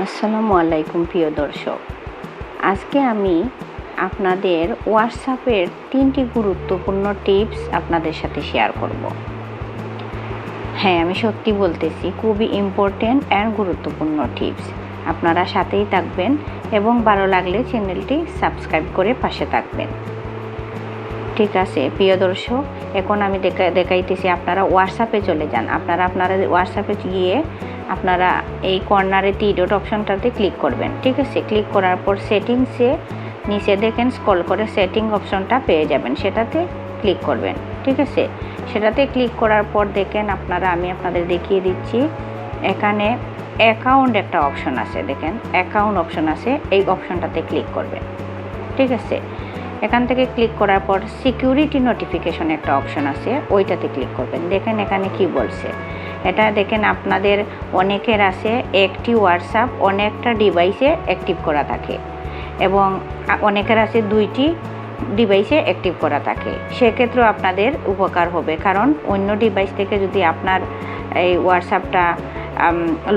আসসালামু আলাইকুম প্রিয় দর্শক। আজকে আমি আপনাদের হোয়াটসঅ্যাপের তিনটি গুরুত্বপূর্ণ টিপস আপনাদের সাথে শেয়ার করব। হ্যাঁ আমি সত্যি বলতেছি, খুবই ইম্পর্টেন্ট অ্যান্ড গুরুত্বপূর্ণ টিপস। আপনারা সাথেই থাকবেন এবং ভালো লাগলে চ্যানেলটি সাবস্ক্রাইব করে পাশে থাকবেন। ঠিক আছে, প্রিয় দর্শক, এখন আমি দেখা দেখাইতেছি আপনারা হোয়াটসঅ্যাপে চলে যান। আপনারা আপনারা হোয়াটসঅ্যাপে গিয়ে আপনারা এই কর্নারে টি ডট অপশনটাতে ক্লিক করবেন, ঠিক আছে? ক্লিক করার পর সেটিংসে নিচে দেখেন স্ক্রল করে সেটিং অপশনটা পেয়ে যাবেন, সেটাতে ক্লিক করবেন, ঠিক আছে? সেটাতে ক্লিক করার পর দেখেন, আপনারা, আমি আপনাদের দেখিয়ে দিচ্ছি, এখানে অ্যাকাউন্ট একটা অপশন আছে, দেখেন অ্যাকাউন্ট অপশন আছে, এই অপশনটাতে ক্লিক করবেন, ঠিক আছে? এখান থেকে ক্লিক করার পর সিকিউরিটি নোটিফিকেশন একটা অপশন আছে, ওইটাতে ক্লিক করবেন। দেখেন, এখানে কি বলছে? এটা দেখেন আপনাদের অনেকের আছে, একটি হোয়াটসঅ্যাপ অনেকটা ডিভাইসে অ্যাক্টিভ করা থাকে। এবং অনেকের আছে দুইটি ডিভাইসে অ্যাক্টিভ করা থাকে। সেক্ষেত্রেও আপনাদের উপকার হবে। কারণ অন্য ডিভাইস থেকে যদি আপনার এই হোয়াটসঅ্যাপটা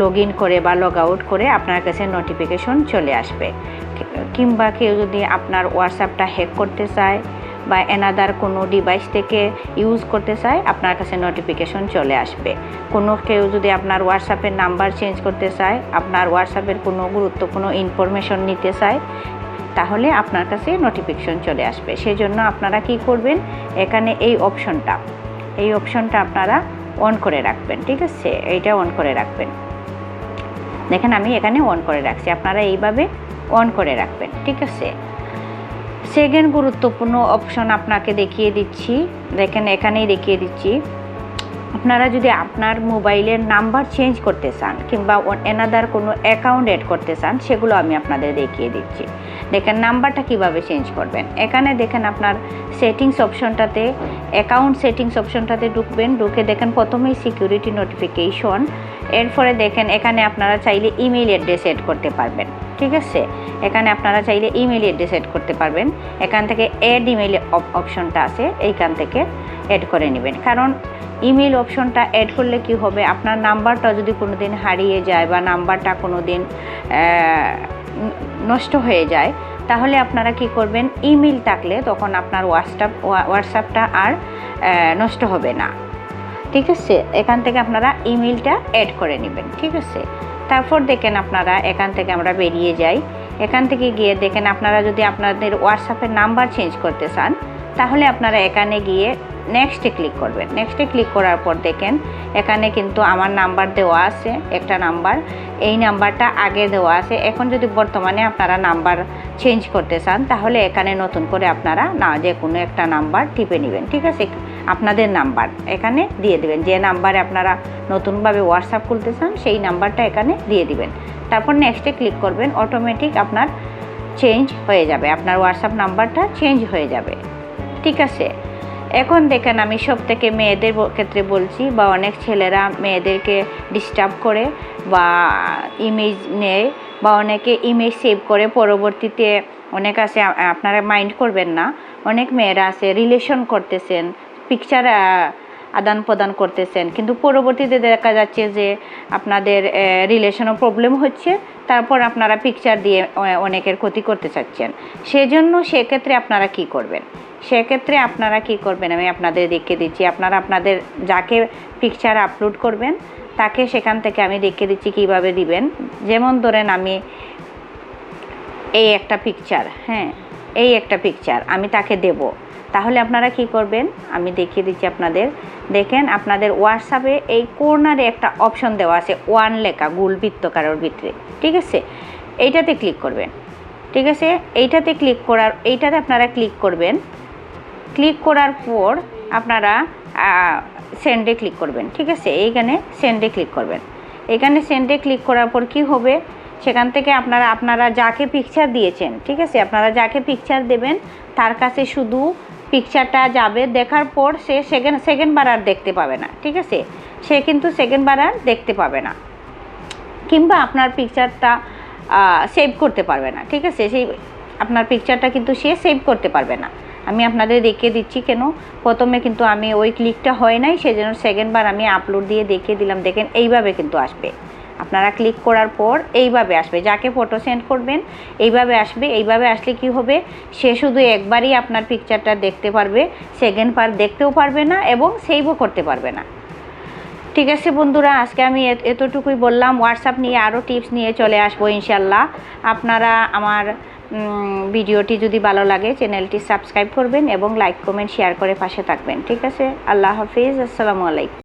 লগ ইন করে বা লগ আউট করে আপনার কাছে নোটিফিকেশন চলে আসবে। কিংবা কেউ যদি আপনার হোয়াটসঅ্যাপটা হ্যাক করতে চায় বা এনাদার কোনো ডিভাইস থেকে ইউজ করতে চায়, আপনার কাছে নোটিফিকেশন চলে আসবে। কোনো কেউ যদি আপনার হোয়াটসঅ্যাপের নাম্বার চেঞ্জ করতে চায়, আপনার হোয়াটসঅ্যাপের কোনো গুরুত্বপূর্ণ ইনফরমেশন নিতে চায়, তাহলে আপনার কাছে নোটিফিকেশন চলে আসবে। সেই জন্য আপনারা কি করবেন, এখানে এই অপশনটা এই অপশনটা আপনারা অন করে রাখবেন, ঠিক আছে? এইটা অন করে রাখবেন। দেখেন আমি এখানে অন করে রাখছি, আপনারা এইভাবে অন করে রাখবেন, ঠিক আছে? সেকেন্ড গুরুত্বপূর্ণ অপশন আপনাকে দেখিয়ে দিচ্ছি। দেখেন, এখানেই দেখিয়ে দিচ্ছি। আপনারা যদি আপনার মোবাইলের নাম্বার চেঞ্জ করতে চান কিংবা এনাদার কোনো অ্যাকাউন্ট এড করতে চান, সেগুলো আমি আপনাদের দেখিয়ে দিচ্ছি। দেখেন নাম্বারটা কীভাবে চেঞ্জ করবেন? এখানে দেখেন আপনার সেটিংস অপশনটাতে অ্যাকাউন্ট সেটিংস অপশনটাতে ঢুকবেন। ঢুকে দেখেন, প্রথমেই সিকিউরিটি নোটিফিকেশন এরপরে দেখেন, এখানে আপনারা চাইলে ইমেইল অ্যাড্রেস এড করতে পারবেন। ঠিক আছে? এখানে আপনারা চাইলে ইমেইল অ্যাড্রেস এড করতে পারবেন। এখান থেকে অ্যাড ইমেইল অপশনটা আছে, এইখান থেকে অ্যাড করে নেবেন। কারণ ইমেল অপশনটা অ্যাড করলে কি হবে? আপনার নাম্বারটা যদি কোনো দিন হারিয়ে যায় বা নাম্বারটা কোনো দিন নষ্ট হয়ে যায়, তাহলে আপনারা কি করবেন? ইমেল থাকলে তখন আপনার হোয়াটসঅ্যাপ হোয়াটসঅ্যাপটা আর নষ্ট হবে না। ঠিক আছে? এখান থেকে আপনারা ইমেলটা অ্যাড করে নেবেন। ঠিক আছে? তারপর দেখেন আপনারা এখান থেকে আমরা বেরিয়ে যাই। এখান থেকে গিয়ে দেখেন আপনারা যদি আপনাদের হোয়াটসঅ্যাপের নাম্বার চেঞ্জ করতে চান, তাহলে আপনারা এখানে গিয়ে নেক্সটে ক্লিক করবেন। নেক্সটে ক্লিক করার পর দেখেন এখানে কিন্তু আমার নাম্বার দেওয়া আছে, একটা নাম্বার। এই নাম্বারটা আগে দেওয়া আছে। এখন যদি বর্তমানে আপনারা নাম্বার চেঞ্জ করতে চান, তাহলে এখানে নতুন করে আপনারা না যে কোনো একটা নাম্বার টিপে নেবেন। ঠিক আছে? আপনাদের নাম্বার এখানে দিয়ে দেবেন। যে নাম্বারে আপনারা নতুনভাবে হোয়াটসঅ্যাপ খুলতে চান, সেই নাম্বারটা এখানে দিয়ে দিবেন। তারপর নেক্সটে ক্লিক করবেন অটোমেটিক আপনার চেঞ্জ হয়ে যাবে। আপনার হোয়াটসঅ্যাপ নাম্বারটা চেঞ্জ হয়ে যাবে। ঠিক আছে? এখন দেখেন আমি সব থেকে মেয়েদের ক্ষেত্রে বলছি বা অনেক ছেলেরা মেয়েদেরকে ডিস্টার্ব করে বা ইমেজ নেয় বা অনেকে ইমেজ সেভ করে। পরবর্তীতে অনেক আছে আপনারা মাইন্ড করবেন না। অনেক মেয়েরা আছে রিলেশন করতেছেন পিকচার আদান প্রদান করতেছেন। কিন্তু পরবর্তীতে দেখা যাচ্ছে যে আপনাদের রিলেশনও প্রবলেম হচ্ছে, তারপর আপনারা পিকচার দিয়ে অনেকের ক্ষতি করতে চাচ্ছেন। সেজন্য সেক্ষেত্রে আপনারা কি করবেন? সেক্ষেত্রে আপনারা কি করবেন? আমি আপনাদের দেখিয়ে দিচ্ছি। আপনারা আপনাদের যাকে পিকচার আপলোড করবেন, তাকে সেখান থেকে আমি দেখিয়ে দিচ্ছি কীভাবে দিবেন। যেমন ধরেন আমি এই একটা পিকচার হ্যাঁ এই একটা পিকচার আমি তাকে দেব। তাহলে আপনারা কি করবেন? আমি দেখিয়ে দিচ্ছি আপনাদের। দেখেন, আপনাদের হোয়াটসঅ্যাপে এই কর্নারে একটা অপশন দেওয়া আছে ওয়ান লেখা গুল বৃত্তকারের ভিতরে। ঠিক আছে? এইটাতে ক্লিক করবেন। ঠিক আছে? এইটাতে ক্লিক করার, এইটাতে আপনারা ক্লিক করবেন। ক্লিক করার পর আপনারা সেন্ডে ক্লিক করবেন। ঠিক আছে? এইখানে সেন্ডে ক্লিক করবেন। এখানে সেন্ডে ক্লিক করার পর কি হবে? সেখান থেকে আপনারা আপনারা যাকে পিকচার দিয়েছেন, ঠিক আছে? আপনারা যাকে পিকচার দেবেন, তার কাছে শুধু পিকচারটা যাবে, দেখার পর সে সেকেন্ড সেকেন্ডবার আর দেখতে পাবে না, ঠিক আছে? সে কিন্তু সেকেন্ডবার আর দেখতে পাবে না। কিংবা আপনার পিকচারটা সেভ করতে পারবে না, ঠিক আছে? সেই আপনার পিকচারটা কিন্তু সে সেভ করতে পারবে না। আমি আপনাদের দেখিয়ে দিচ্ছি কেন? প্রথমে কিন্তু আমি ওই ক্লিকটা হয় নাই, সেজন্য সেকেন্ডবার আমি আপলোড দিয়ে দেখিয়ে দিলাম। দেখেন, এইভাবে কিন্তু আসবে। আপনারা ক্লিক করার পর এইভাবে আসবে। যাকে ফটো সেন্ড করবেন, এইভাবে আসবে। এইভাবে আসলে কি হবে? সে শুধু একবারই আপনার পিকচারটা দেখতে পারবে সেকেন্ড পার দেখতেও পারবে না এবং সেভও করতে পারবে না। ঠিক আছে বন্ধুরা, আজকে আমি এত- এতটুকুই বললাম। হোয়াটসঅ্যাপ নিয়ে আরও টিপস নিয়ে চলে আসব ইনশাল্লাহ আপনারা আমার ভিডিওটি যদি ভালো লাগে, চ্যানেলটি সাবস্ক্রাইব করবেন এবং লাইক কমেন্ট শেয়ার করে পাশে থাকবেন। ঠিক আছে? আল্লাহ হাফিজ। আসসালামু আলাইকুম।